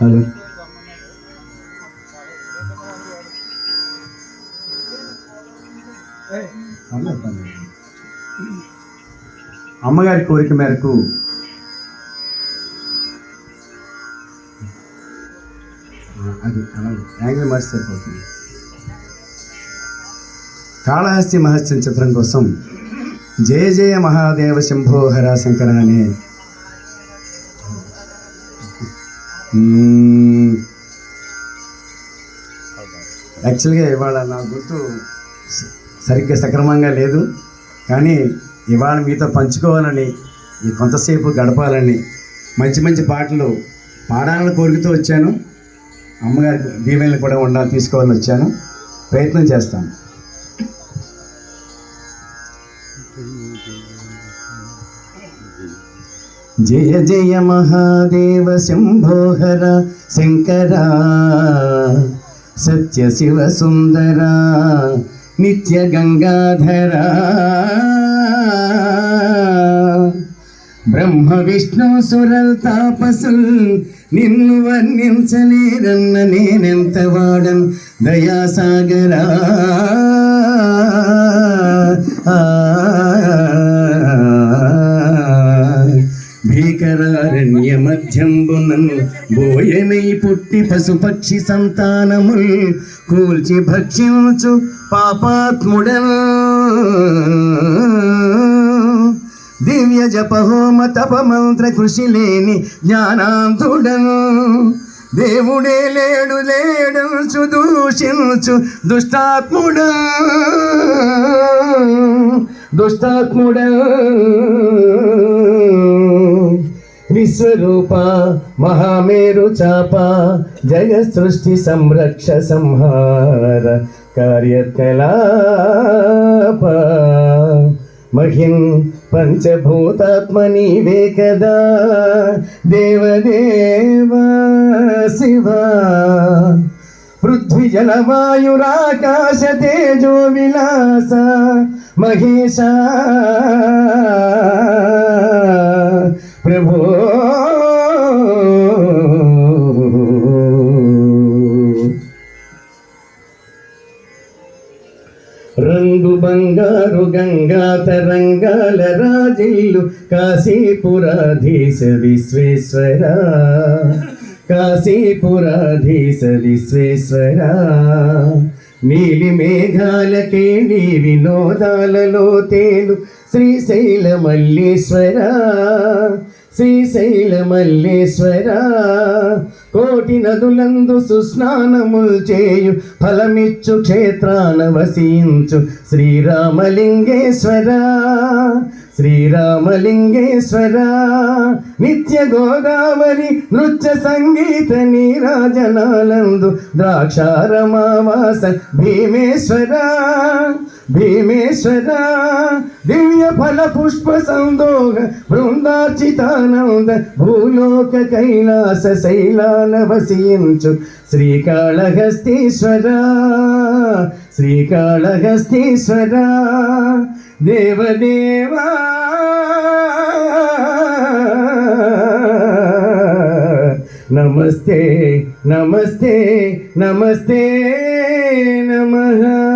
Hello. అమ్మగారి కోరిక మేరకు అది యాంగిల్ మహర్షి సరిపోతుంది. కాళహస్తి మహర్షి చిత్రం కోసం జయ జయ మహాదేవ శంభోహర శంకర అనే యాక్చువల్గా ఇవాళ నా గుర్తు సరిగ్గా సక్రమంగా లేదు. కానీ ఇవాళ మీతో పంచుకోవాలని ఈ కొంతసేపు గడపాలని మంచి మంచి పాటలు పాడాలని కోరికతో వచ్చాను. అమ్మగారి దీవెనలు కూడా ఉండాలి తీసుకోవాలని వచ్చాను. ప్రయత్నం చేస్తాను. జయ జయ మహాదేవ శంభోహర శంకర సత్య శివ సుందర నిత్య గంగాధర బ్రహ్మ విష్ణు సురల్ తాపసుల్ నిన్ను వర్ణించలేరన్న నేనెంత వాడన్ దయాసాగరా. మధ్యంబునను బోయనై పుట్టి పశుపక్షి సంతానముల్ కూల్చి భక్షించు పాపాత్ముడన్. దివ్య జప హోమ తప మంత్ర కృషి లేని జ్ఞానాంతుడను దేవుడే లేడు లేడు దూషించు దుష్టాత్ముడ దుష్టాత్ముడ విశ్వరూప మహామేరు చాప జయ సృష్టి సంరక్ష సంహార కార్యకలాప. మహిం పంచభూతాత్మని వేకదా దేవదేవ శివ. పృథ్వీ జలవాయురాకాశ తేజో విలాస మహేశ. ప్రభో బంగారు గంగా తరంగాల రాజిల్లు కాశీపురాధీశ విశ్వేశ్వర. కాశీపురాధీశ విశ్వేశ్వర. నీలి మేఘాలకే నీ వినోదాలలో తేలు శ్రీశైల మల్లేశ్వర. శ్రీశైల మల్లేశ్వర. కోటి నదులందు సుస్నానముల్ చేయు ఫలమిచ్చు క్షేత్రాన వసించు. శ్రీరామలింగేశ్వర శ్రీరామలింగేశ్వర నిత్య గోదావరి నృత్య సంగీత నీరాజనాలందు ద్రాక్షారమావాస భీమేశ్వర భీమేశ్వర దివ్య ఫల పుష్ప సందోహ బృందార్చితానంద భూలోక కైలాస శైలాన వసించు శ్రీకాళహస్తీశ్వర. శ్రీకాళహస్తీశ్వర దేవదేవా. నమస్తే నమస్తే నమస్తే నమ.